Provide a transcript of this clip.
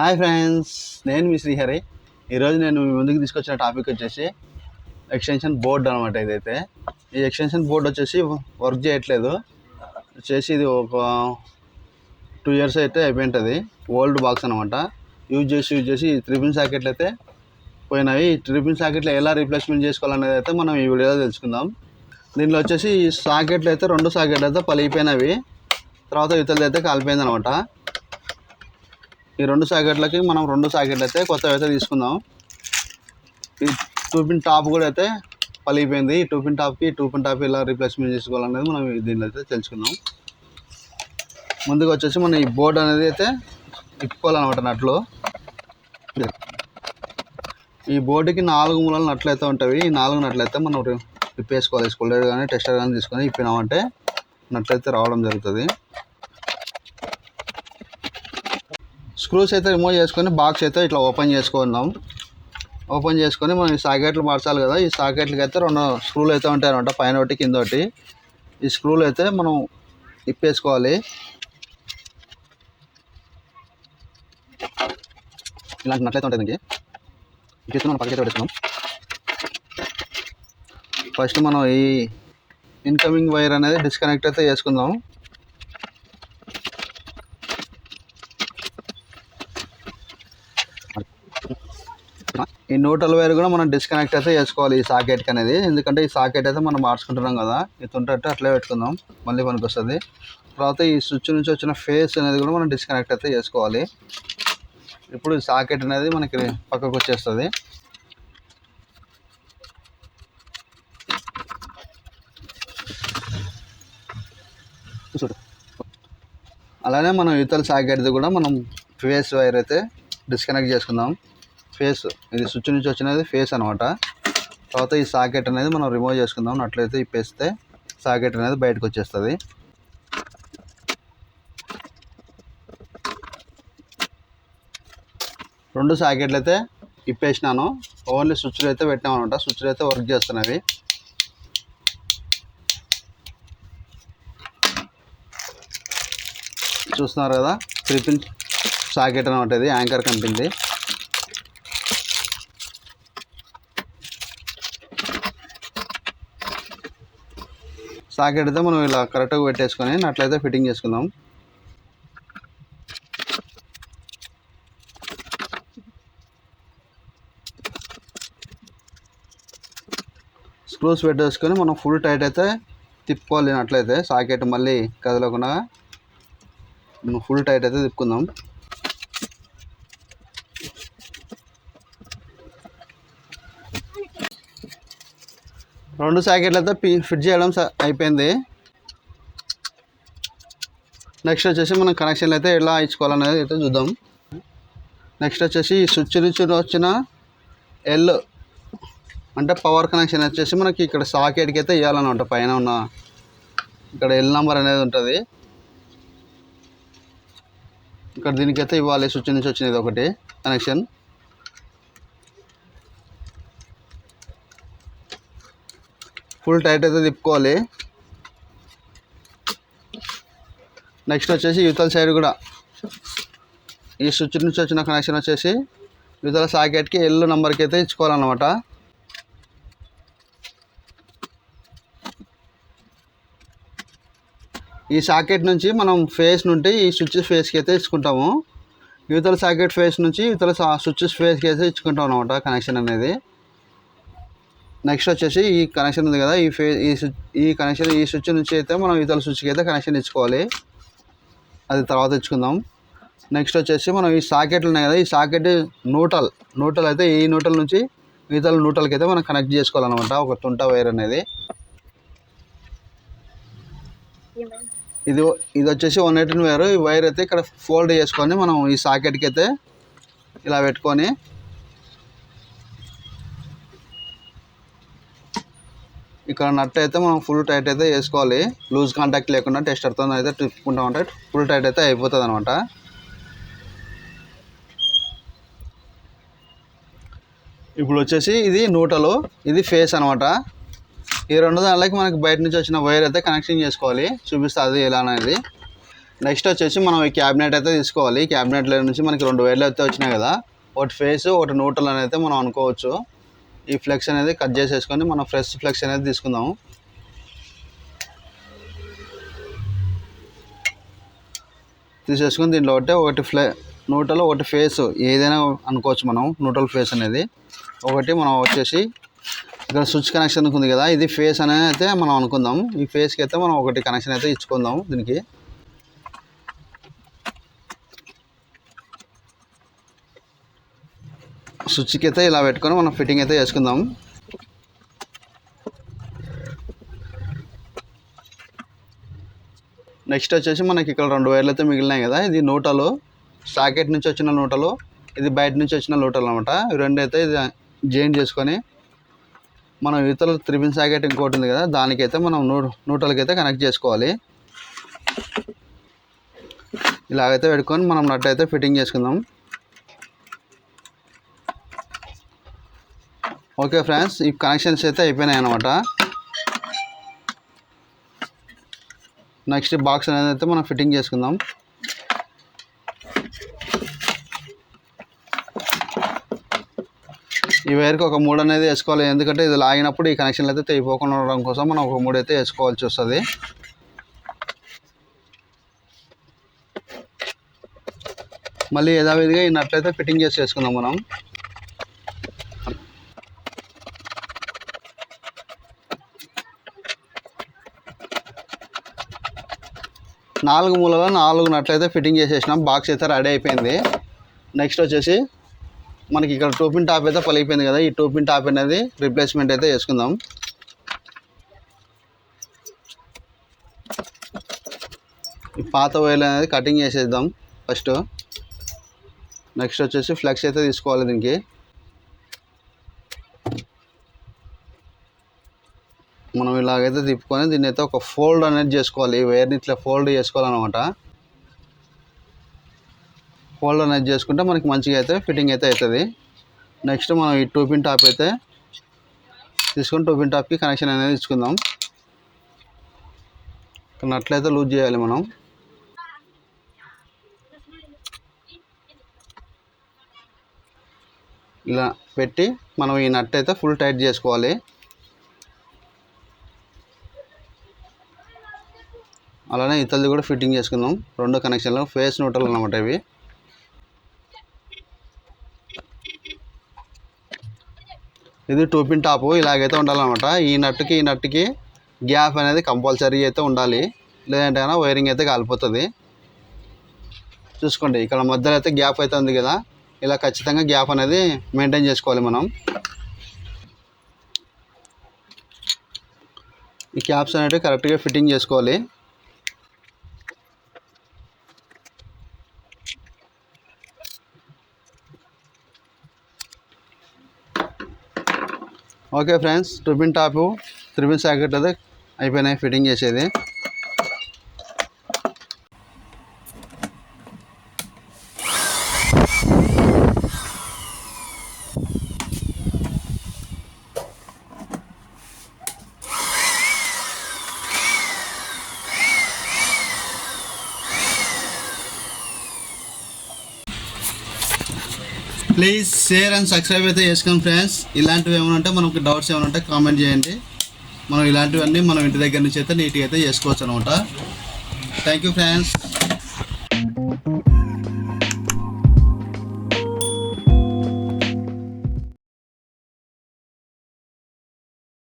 Hi friends నేను మీ శ్రీహరి. ఈరోజు నేను మీ ముందుకు తీసుకొచ్చిన టాపిక్ వచ్చేసి ఎక్స్టెన్షన్ బోర్డ్ అనమాట ఇదైతే. ఈ ఎక్స్టెన్షన్ బోర్డ్ వచ్చేసి వర్క్ చేయట్లేదు. వచ్చేసి ఇది ఒక టూ ఇయర్స్ అయితే అయిపోయింటుంది. ఓల్డ్ బాక్స్ అనమాట యూజ్ చేసి యూజ్ చేసి త్రిబిన్ సాకెట్లు అయితే పోయినాయి. ఈ సాకెట్లు ఎలా రీప్లేస్మెంట్ చేసుకోవాలనేది అయితే మనం ఈ వీడియోలో తెలుసుకుందాం. దీనిలో వచ్చేసి ఈ సాకెట్లు అయితే రెండు సాకెట్లు అయితే పలిగిపోయినవి. తర్వాత ఇతరులు అయితే కాలిపోయింది అనమాట ఈ రెండు సాకెట్లకి మనం రెండు సాకెట్లు అయితే కొత్తవి అయితే తీసుకుందాం. ఈ టూ పిన్ టాప్ కూడా అయితే పలిగిపోయింది. ఈ టూ పిన్ టాప్కి టూ పిన్ టాప్ ఇలా రీప్లేస్మెంట్ చేసుకోవాలనేది మనం దీనిలో అయితే తెలుసుకుందాం. ముందుగా వచ్చేసి మనం ఈ బోర్డు అనేది అయితే ఇప్పుకోవాలన్నమాట నట్లు. ఈ బోర్డుకి నాలుగు మూలలు నట్లు అయితే ఉంటాయి. ఈ నాలుగు నట్లు అయితే మనం రి- విప్పేసుకోవాలి స్కూలర్ కానీ టెస్టర్ కానీ తీసుకొని ఇప్పినామంటే నట్లు అయితే రావడం జరుగుతుంది. స్క్రూస్ అయితే రిమూవ్ చేసుకొని బాక్స్ అయితే ఇట్లా ఓపెన్ చేసుకుందాం ఓపెన్ చేసుకొని మనం ఈ సాకెట్లు మార్చాలి కదా. ఈ సాకెట్లకి అయితే రెండు స్క్రూలు అయితే ఉంటాయి అనమాట పైన ఒకటి కింద ఒకటి. ఈ స్క్రూలు అయితే మనం ఇప్పేసుకోవాలి. ఇలాంటి నట్లయితే ఉంటుంది దీనికి. ఇంకేస్తే మనం పక్కకైతే పెడుతున్నాం. ఫస్ట్ మనం ఈ ఇన్కమింగ్ వైర్ అనేది డిస్కనెక్ట్ అయితే చేసుకుందాం. ఈ న్యూట్రల్ వైర్ కూడా మనం డిస్కనెక్ట్ అయితే చేసుకోవాలి ఈ సాకెట్కి అనేది. ఎందుకంటే ఈ సాకెట్ అయితే మనం మార్చుకుంటున్నాం కదా. ఇది ఉంటే అట్లే పెట్టుకుందాం. మళ్ళీ పనికి వస్తుంది. తర్వాత ఈ స్విచ్ నుంచి వచ్చిన ఫేస్ అనేది కూడా మనం డిస్కనెక్ట్ అయితే చేసుకోవాలి. ఇప్పుడు ఈ సాకెట్ అనేది మనకి పక్కకు వచ్చేస్తుంది. చూడు. అలానే మనం ఇతర సాకెట్ది కూడా మనం ఫేస్ వైర్ అయితే డిస్కనెక్ట్ చేసుకుందాం. ఫేస్. ఇది స్విచ్ నుంచి వచ్చినది ఫేస్ అనమాట. తర్వాత ఈ సాకెట్ అనేది మనం రిమూవ్ చేసుకుందాం. అట్లయితే ఇప్పేస్తే సాకెట్ అనేది బయటకు వచ్చేస్తుంది. రెండు సాకెట్లు అయితే ఇప్పేసినాను. ఓన్లీ స్విచ్లు అయితే పెట్టినాం స్విచ్లు అయితే వర్క్ చేస్తున్నవి. చూస్తున్నారు కదా? త్రీ పిన్ సాకెట్ అనమాట ఇది. యాంకర్ కంపెనీది సాకెట్ అయితే మనం ఇలా కరెక్ట్గా పెట్టేసుకొని అట్లయితే ఫిట్టింగ్ చేసుకుందాం. స్క్రూస్ పెట్టేసుకొని మనం ఫుల్ టైట్ అయితే తిప్పుకోవాలి అట్లయితే సాకెట్ మళ్ళీ కదలకుండా. మనం ఫుల్ టైట్ అయితే తిప్పుకుందాం. రెండు సాకెట్లు అయితే ఫిట్ చేయడం అయిపోయింది. నెక్స్ట్ వచ్చేసి మనం కనెక్షన్లు అయితే ఎలా ఇచ్చుకోవాలనేది అయితే చూద్దాం. నెక్స్ట్ వచ్చేసి ఈ స్విచ్ నుంచి వచ్చిన ఎల్ అంటే పవర్ కనెక్షన్ వచ్చేసి మనకి ఇక్కడ సాకెట్కి అయితే ఇవ్వాలన్నమాట పైన ఉన్న ఇక్కడ ఎల్ నెంబర్ అనేది ఉంటుంది. ఇక్కడ దీనికైతే ఇవ్వాలి. స్విచ్ నుంచి వచ్చినది ఒకటి కనెక్షన్. ఫుల్ టైట్ అయితే తిప్పుకోవాలి. నెక్స్ట్ వచ్చేసి యువతల సైడ్ కూడా. ఈ స్విచ్ నుంచి వచ్చిన కనెక్షన్ వచ్చేసి యువతల సాకెట్కి ఎల్లు నెంబర్కి అయితే ఇచ్చుకోవాలన్నమాట. ఈ సాకెట్ నుంచి మనం ఫేస్ నుండి ఈ స్విచ్ ఫేస్కి అయితే ఇచ్చుకుంటాము. యువతల సాకెట్ ఫేస్ నుంచి యువతల స్విచ్ ఫేస్కి అయితే ఇచ్చుకుంటాం అనమాట కనెక్షన్ అనేది. నెక్స్ట్ వచ్చేసి ఈ కనెక్షన్ ఉంది కదా ఈ ఫే ఈ స్విచ్ ఈ కనెక్షన్ ఈ స్విచ్ నుంచి అయితే మనం ఇతర స్విచ్కి అయితే కనెక్షన్ ఇచ్చుకోవాలి. అది తర్వాత ఇచ్చుకుందాం నెక్స్ట్ వచ్చేసి మనం ఈ సాకెట్లు ఉన్నాయి కదా ఈ సాకెట్ నూటల్ నూటల్ అయితే ఈ నూటల్ నుంచి ఇతర నూటల్కి అయితే మనం కనెక్ట్ చేసుకోవాలన్నమాట ఒక తుంట వైర్ అనేది. ఇది ఇది వచ్చేసి వన్ ఎయిటీన్ వైర్ ఈ వైర్ అయితే ఇక్కడ ఫోల్డ్ చేసుకొని మనం ఈ సాకెట్కి అయితే ఇలా పెట్టుకొని ఇక్కడ నట్ అయితే మనం ఫుల్ టైట్ అయితే వేసుకోవాలి. లూజ్ కాంటాక్ట్ లేకుండా టెస్టర్తో అయితే తిప్పుకుంటాం అంటే ఫుల్ టైట్ అయితే అయిపోతుంది అనమాట ఇప్పుడు వచ్చేసి ఇది నూటలు ఇది ఫేస్ అనమాట ఈ రెండు దానిలోకి మనకి బయట నుంచి వచ్చిన వైర్ అయితే కనెక్షన్ చేసుకోవాలి. చూపిస్తా అది ఎలా అనేది. నెక్స్ట్ వచ్చేసి మనం ఈ క్యాబినెట్ అయితే తీసుకోవాలి. క్యాబినెట్లో నుంచి మనకి రెండు వైర్లు అయితే వచ్చినాయి కదా. ఒకటి ఫేస్ ఒకటి నూటలు అనేది అయితే మనం అనుకోవచ్చు. ఈ ఫ్లెక్స్ అనేది కట్ చేసేసుకొని మనం ఫ్రెష్ ఫ్లెక్స్ అనేది తీసుకుందాము. తీసేసుకొని దీంట్లో ఒకటి ఒకటి ఫ్లె నూటలో ఒకటి ఫేస్ ఏదైనా అనుకోవచ్చు మనం నూటల్ ఫేస్ అనేది. ఒకటి మనం వచ్చేసి ఇక్కడ స్విచ్ కనెక్షన్ ఉంది కదా ఇది ఫేస్ అనేది అయితే మనం అనుకుందాం. ఈ ఫేస్కి అయితే మనం ఒకటి కనెక్షన్ అయితే ఇచ్చుకుందాం దీనికి. స్విచ్కి అయితే ఇలా పెట్టుకొని మనం ఫిట్టింగ్ అయితే చేసుకుందాం. నెక్స్ట్ వచ్చేసి మనకి ఇక్కడ రెండు వైర్లు అయితే మిగిలినాయి కదా. ఇది నూటలు. సాకెట్ నుంచి వచ్చిన నూటలు. ఇది బయట నుంచి వచ్చిన నూటలు అనమాట రెండు అయితే ఇది జాయిన్ చేసుకొని మనం ఇతర త్రిబిన్ సాకెట్ ఇంకోటి ఉంది కదా దానికైతే మనం నూ నూటలకైతే కనెక్ట్ చేసుకోవాలి. ఇలాగైతే పెట్టుకొని మనం నట్ అయితే ఫిట్టింగ్ చేసుకుందాం. ఓకే ఫ్రెండ్స్ ఈ కనెక్షన్స్ అయితే అయిపోయినాయి అనమాట నెక్స్ట్ బాక్స్ అనేది అయితే మనం ఫిట్టింగ్ చేసుకుందాం. ఈ వైర్కి ఒక మూడు అనేది వేసుకోవాలి. ఎందుకంటే ఇది లాగినప్పుడు ఈ కనెక్షన్లు అయితే తెగిపోకుండా ఉండడం కోసం మనం ఒక మూడు అయితే వేసుకోవాల్సి వస్తుంది. మళ్ళీ యథావిధిగా ఈ నట్లయితే ఫిట్టింగ్ చేసి వేసుకుందాం మనం. నాలుగు మూలలో నాలుగు నట్లయితే ఫిట్టింగ్ చేసేసినాం. బాక్స్ అయితే రెడీ అయిపోయింది. నెక్స్ట్ వచ్చేసి మనకి ఇక్కడ టూపిన్ టాప్ అయితే పలిగిపోయింది కదా. ఈ టూపిన్ టాప్ అనేది రిప్లేస్మెంట్ అయితే చేసుకుందాం. ఈ పాత వైర్లు అనేది కటింగ్ చేసేద్దాం. ఫస్ట్ నెక్స్ట్ వచ్చేసి ఫ్లెక్స్ అయితే తీసుకోవాలి దీనికి. మనం ఇలాగైతే తిప్పుకొని దీన్ని అయితే ఒక ఫోల్డ్ అనేది చేసుకోవాలి. ఈ వైర్ని ఇట్లా ఫోల్డ్ చేసుకోవాలన్నమాట. ఫోల్డ్ అనేది చేసుకుంటే మనకి మంచిగా అయితే ఫిట్టింగ్ అయితే అవుతుంది. నెక్స్ట్ మనం ఈ టూ పిన్ టాప్ అయితే తీసుకొని టూ పిన్ టాప్కి కనెక్షన్ అనేది ఇచ్చుకుందాం. నట్లయితే లూజ్ చేయాలి మనం. ఇలా పెట్టి మనం ఈ నట్ అయితే ఫుల్ టైట్ చేసుకోవాలి. అలానే ఇతలది కూడా ఫిట్టింగ్ చేసుకుందాం. రెండు కనెక్షన్లు ఫేస్ న్యూట్రల్ అనమాట ఇవి. ఇది టూ పిన్ టాపు ఇలాగైతే ఉండాలన్నమాట. ఈ నట్టుకి ఈ నట్టుకి గ్యాప్ అనేది కంపల్సరీ అయితే ఉండాలి. లేదంటే వైరింగ్ అయితే కాలిపోతుంది. చూసుకోండి ఇక్కడ మధ్యలో అయితే గ్యాప్ అయితే ఉంది కదా. ఇలా ఖచ్చితంగా గ్యాప్ అనేది మెయింటైన్ చేసుకోవాలి మనం. ఈ క్యాప్స్ అనేవి కరెక్ట్గా ఫిట్టింగ్ చేసుకోవాలి. Okay friends three pin top three pin socket అది అయిపోయినాయి ఫిట్టింగ్ చేసేది. ప్లీజ్ షేర్ అండ్ సబ్స్క్రైబ్ అయితే చేసుకోండి ఫ్రెండ్స్. ఇలాంటివి ఏమైనా ఉంటే మనకు డౌట్స్ ఏమైనా ఉంటే కామెంట్ చేయండి. మనం ఇలాంటివన్నీ మనం ఇంటి దగ్గర నుంచి అయితే నీట్గా అయితే చేసుకోవచ్చు అనమాట. Thank you friends